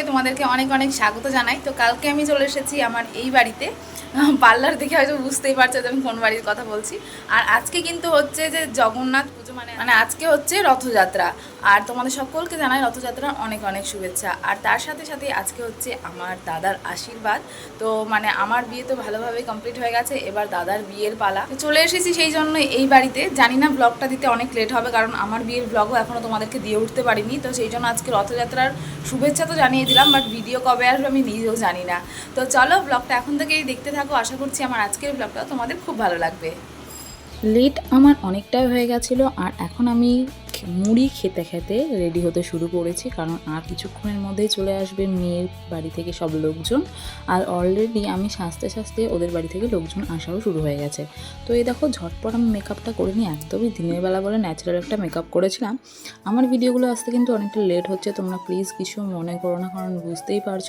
ব্লগে তোমাদেরকে অনেক অনেক স্বাগত জানাই। তো কালকে আমি চলে এসেছি আমার এই বাড়িতে। পার্লার দেখে হয়তো বুঝতেই পারছ যে আমি কোন বাড়ির কথা বলছি। আর আজকে কিন্তু হচ্ছে যে জগন্নাথ মানে মানে আজকে হচ্ছে রথযাত্রা। আর তোমাদের সকলকে জানাই রথযাত্রার অনেক অনেক শুভেচ্ছা। আর তার সাথে সাথে আজকে হচ্ছে আমার দাদার আশীর্বাদ। তো মানে আমার বিয়ে তো ভালোভাবে কমপ্লিট হয়ে গেছে, এবার দাদার বিয়ের পালা। চলে এসেছি সেই জন্য এই বাড়িতে। জানি না ব্লগটা দিতে অনেক লেট হবে, কারণ আমার বিয়ের ব্লগও এখনও তোমাদেরকে দিয়ে উঠতে পারিনি। তো সেই জন্য আজকে রথযাত্রার শুভেচ্ছা তো জানিয়ে দিলাম বাট ভিডিও কবে আসবে আমি নিজেও জানি না। তো চলো ব্লগটা এখন থেকেই দেখতে থাকো। আশা করছি আমার আজকের ব্লগটা তোমাদের খুব ভালো লাগবে। লেট আমার অনেকটাই হয়ে গেছিল আর এখন আমি মুড়ি খেতে খেতে রেডি হতে শুরু করেছি, কারণ আর কিছুক্ষণের মধ্যেই চলে আসবে মেয়ের বাড়ি থেকে সব লোকজন। আর অলরেডি আমি সাজতে সাজতে ওদের বাড়ি থেকে লোকজন আসাও শুরু হয়ে গেছে। তো এই দেখো, ঝটপট আমি মেকআপটা করে নিই, একদমই দিনের বেলা বলে ন্যাচারাল একটা মেকআপ করেছিলাম। আমার ভিডিওগুলো আসতে কিন্তু অনেকটা লেট হচ্ছে, তোমরা প্লিজ কিছু মনে করো না, কারণ বুঝতেই পারছ।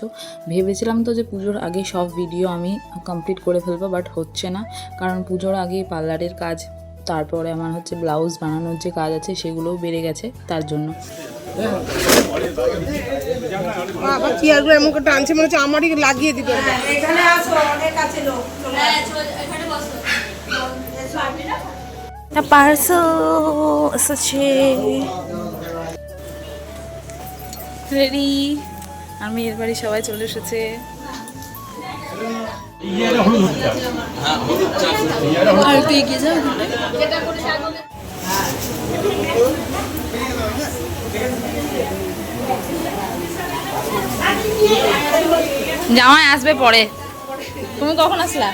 ভেবেছিলাম তো যে পুজোর আগে সব ভিডিও আমি কমপ্লিট করে ফেলব বাট হচ্ছে না, কারণ পুজোর আগে পার্লারের কাজ তারপরে আমার হচ্ছে ব্লাউজ বানানোর যে কাজ আছে সেগুলোও বেড়ে গেছে তার জন্য। চেয়ারগুলো এমন করে টানছে মনে হচ্ছে আমারই লাগিয়ে দিবে। এখানে আসো অনেক আছে লোক পার্সেল এসেছে। রেডি আর মেয়ের বাড়ি সবাই চলে এসেছে। আর তুই এগিয়ে যাও জামাই আসবে পরে। তুমি কখন আসলা?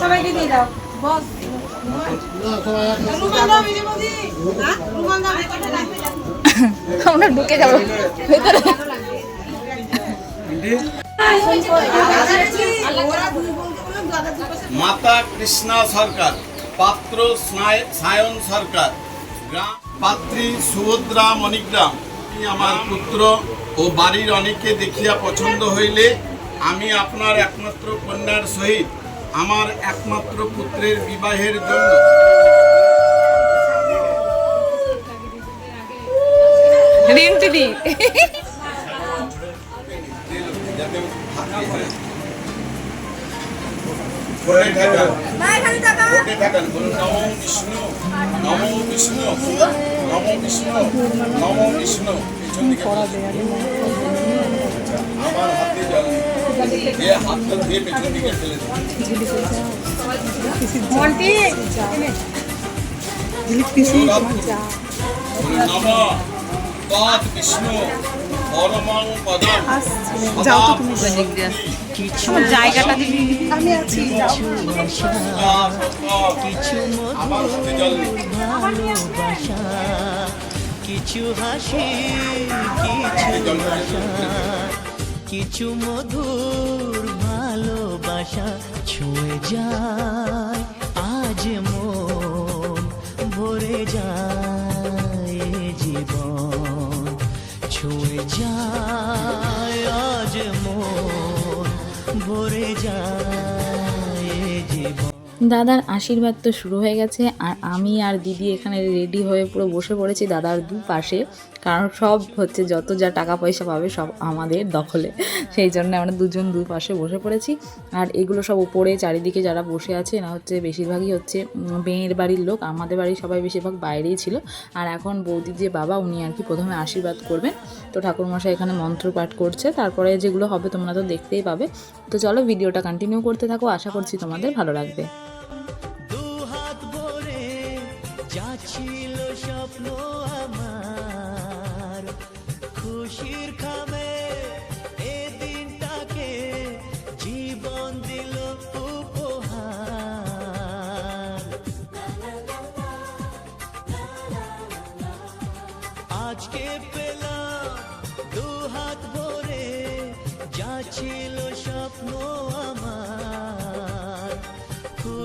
সবাইকে দিয়ে দাও। বস। আমরা ঢুকে যাব। ভেতরে। মাতা কৃষ্ণা সরকার পাত্র স্নায়- সায়ন সরকার গ্রাম পাত্রী সুভদ্রা মণিগ্রাম। আমার পুত্র ও বাড়ির অনেকে দেখিয়া পছন্দ হইলে আমি আপনার একমাত্র কন্যার সহিত আমার একমাত্র পুত্রের বিবাহের জন্য বিষ্ণু। নমো বিষ্ণু। নমো বিষ্ণু। নমো বিষ্ণু। যাও তো তুমি। আমার জায়গাটা দিবি। আমি আছি যাও। আমার হাতে জল নেই ভালোবাসা কিছু হাসি কিছু কিছু মধুর ভালোবাসা ছুঁয়ে যায়, আজ মন ভরে যায় জীবন। ছুঁয়ে যায়, আজ মন ভরে যায় জীবন। দাদার আশীর্বাদ তো শুরু হয়ে গেছে, আর আমি আর দিদি এখানে রেডি হয়ে পুরো বসে পড়েছি দাদার দু পাশে কারণ সব হচ্ছে যত যা টাকা পয়সা পাবে সব আমাদের দখলে। সেই জন্য আমরা দুজন দু পাশে বসে পড়েছি। আর এগুলো সব উপরে চারিদিকে যারা বসে আছে না হচ্ছে বেশিরভাগই হচ্ছে মেয়ের বাড়ির লোক। আমাদের বাড়ির সবাই বেশিরভাগ বাইরেই ছিল। আর এখন বৌদি যে বাবা, উনি আর কি প্রথমে আশীর্বাদ করবেন। তো ঠাকুরমশাই এখানে মন্ত্র পাঠ করছে। তারপরে যেগুলো হবে তোমরা তো দেখতেই পাবে। তো চলো ভিডিওটা কন্টিনিউ করতে থাকো। আশা করছি তোমাদের ভালো লাগবে। যাচ্ছিল স্বপ্ন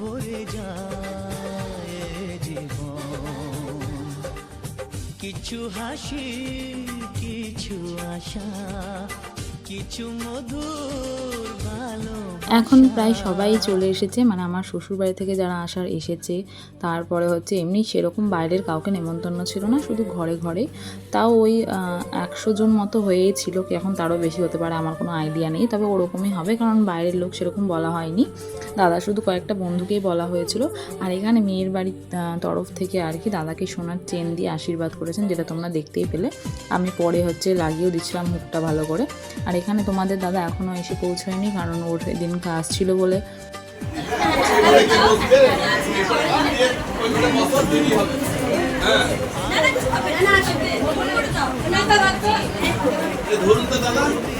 ভরে যায় জীবন। কিছু হাসি কিছু আশা কিছু মধুর এখন প্রায় সবাই চলে এসেছে মানে আমার শ্বশুর বাড়ি থেকে যারা আসার এসেছে, তারপরে হচ্ছে এমনি সেরকম বাইরের কাউকে নেমন্তন্ন ছিল না, শুধু ঘরে ঘরে। তাও ওই একশো জন মতো হয়েই ছিল, কি এখন তারও বেশি হতে পারে, আমার কোনো আইডিয়া নেই। তবে ওরকমই হবে, কারণ বাইরের লোক সেরকম বলা হয়নি। দাদা শুধু কয়েকটা বন্ধুকেই বলা হয়েছিল। আর এখানে মেয়ের বাড়ির তরফ থেকে আর কি দাদাকে সোনার চেন দিয়ে আশীর্বাদ করেছেন, যেটা তোমরা দেখতেই পেলে। আমি পরে হচ্ছে লাগিয়েও দিচ্ছিলাম মুখটা ভালো করে। আর এখানে তোমাদের দাদা এখনও এসে পৌঁছয়নি, কারণ ওর এদিন কাজ ছিল বলে।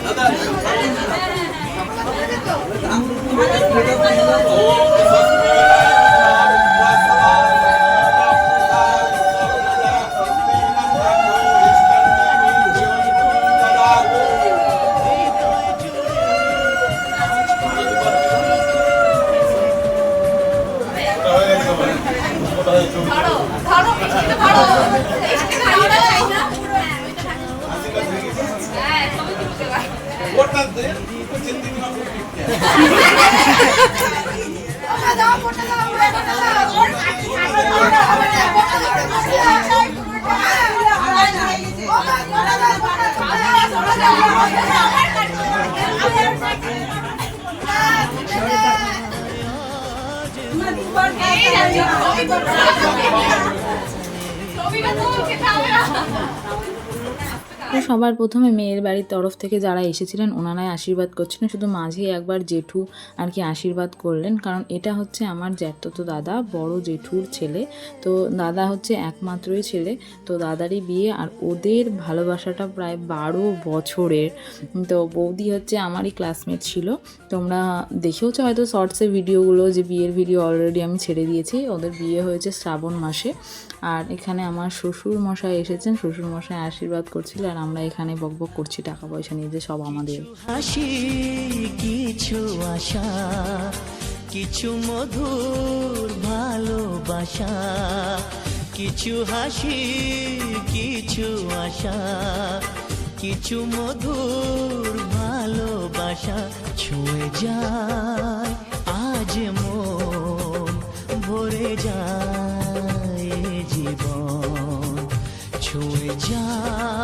দাদা তো সবার প্রথমে মেয়ের বাড়ির তরফ থেকে যারা এসেছিলেন, ওনারাই আশীর্বাদ করছিলেন। শুধু মাঝে একবার জেঠু আর কি আশীর্বাদ করলেন, কারণ এটা হচ্ছে আমার জ্যাঠতো দাদা, বড় জেঠুর ছেলে। তো দাদা হচ্ছে একমাত্রই ছেলে, তো দাদারই বিয়ে আর ওদের ভালোবাসাটা প্রায় বারো বছরের। তো বৌদি হচ্ছে আমারই ক্লাসমেট ছিল। তোমরা দেখেওছো হয়তো শর্টসে ভিডিওগুলো যে বিয়ের ভিডিও অলরেডি আমি ছেড়ে দিয়েছি, ওদের বিয়ে হয়েছে শ্রাবণ মাসে। আর এখানে আমার শ্বশুর মশাই এসেছেন শ্বশুর মশাই আশীর্বাদ করছিল আর আমরা এখানে বকবক করছি টাকা পয়সা নিয়ে যে সব আমাদের। হাসি, কিছু আশা, কিছু মধুর ভালোবাসা, কিছু হাসি, কিছু আশা, কিছু মধুর ভালোবাসা ছুঁয়ে যায়, আজ মন ভরে যায় জীবন ছুঁয়ে যায়।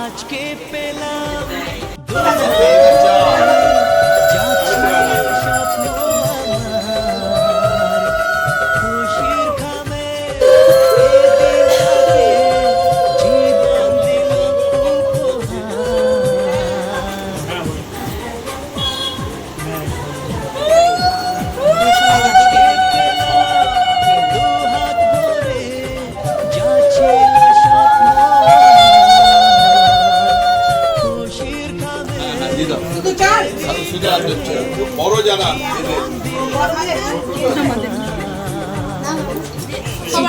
আজকে পেলাম।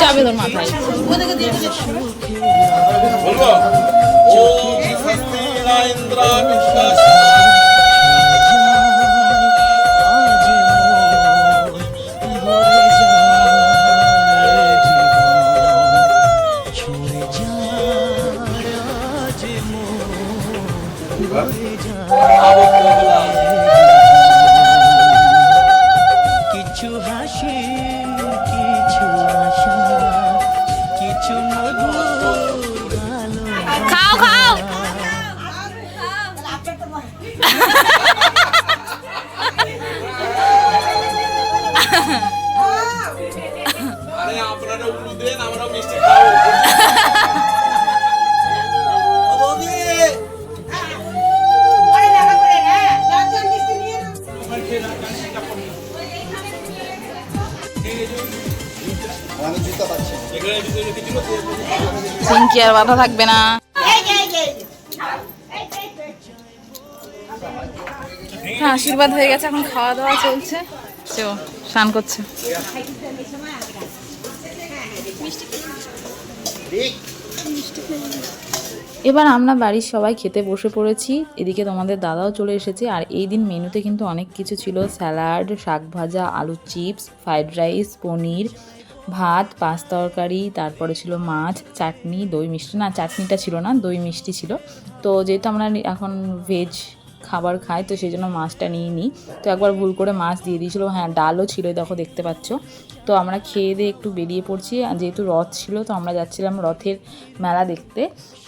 যাবে তোর মাথায়। বলব? আর বাধা থাকবে না। হ্যাঁ আশীর্বাদ হয়ে গেছে, এখন খাওয়া দাওয়া চলছে স্নান করছে। এবার আমরা বাড়ির সবাই খেতে বসে পড়েছি। এদিকে তোমাদের দাদাও চলে এসেছে, আর এই দিন মেনুতে কিন্তু অনেক কিছু ছিল। স্যালাড, শাক ভাজা আলু চিপস, ফ্রাইড রাইস, পনির। ভাত, পাঁচ তরকারি, তারপরে ছিল মাছ, চাটনি, দই মিষ্টি। না, চাটনিটা ছিল না, দই মিষ্টি ছিল। তো যেহেতু আমরা এখন ভেজ খাবার খাই, তো সেই জন্য মাছটা নিয়ে নিই তো একবার ভুল করে মাছ দিয়ে দিয়েছিলো। হ্যাঁ ডালও ছিল দেখো দেখতে পাচ্ছ। তো আমরা খেয়ে দিয়ে একটু বেরিয়ে পড়ছি। আর যেহেতু রথ ছিল, তো আমরা যাচ্ছিলাম রথের মেলা দেখতে।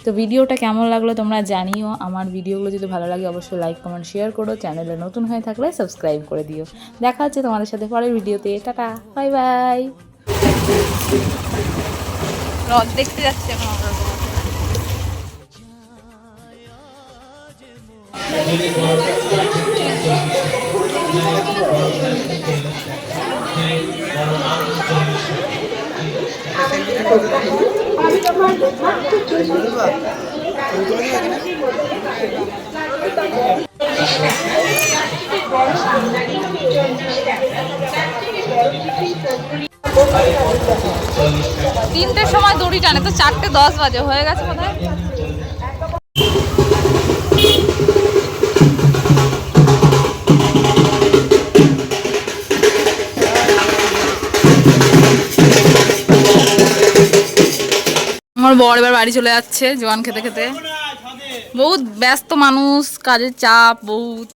তো ভিডিওটা কেমন লাগল তোমরা জানিও। আমার ভিডিওগুলো যদি ভালো লাগে, অবশ্যই লাইক কমেন্ট শেয়ার করো। চ্যানেলে নতুন হয়ে থাকলে সাবস্ক্রাইব করে দিও। দেখা হচ্ছে তোমাদের সাথে পরের ভিডিওতে। টাটা বাই বাই রথ দেখতে যাচ্ছি এখন আমরা। তিনটের সময় দড়ি টানে, তো চারটে দশ বাজে, হয়ে গেছে বোধহয়। আমার বর এবার বাড়ি চলে যাচ্ছে জোয়ান খেতে খেতে। বহুত ব্যস্ত মানুষ, কাজের চাপ, বহুত।